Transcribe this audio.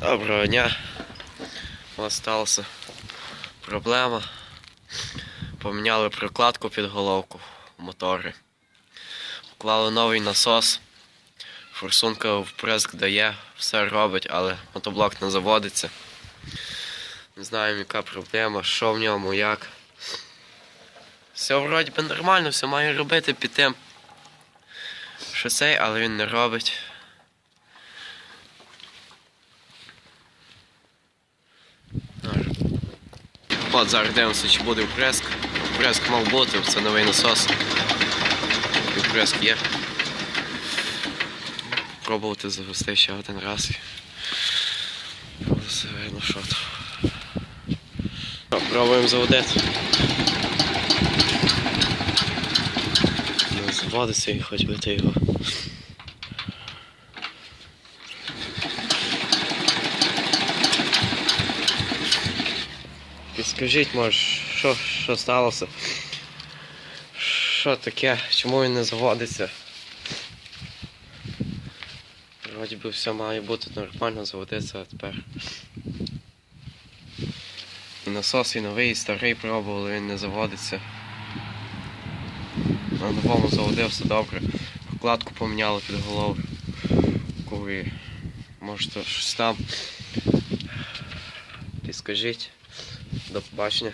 Доброго дня. Сталася проблема. Поміняли прокладку під головку в моторі. Вклали новий насос. Форсунка вприск дає, все робить, але мотоблок не заводиться. Не знаємо, яка проблема, що в ньому, як. Все вроді би нормально, все має робити під тим. Що цей, але він не робить. От зараз дивимося, чи буде вприск. Вприск мав бути, це новий насос. І вприск є. Пробувати завести ще один раз. що то. Пробуємо заводити. Заводиться і хоч би ти його. Підскажіть, може, що, що сталося? Що таке? Чому він не заводиться? Вроді би все має бути нормально заводиться, тепер. Насос і новий, і старий пробували, він не заводиться. На новому заводив все добре. Прокладку поміняли під голову. Коли може то щось там. Підскажіть. No do baśnie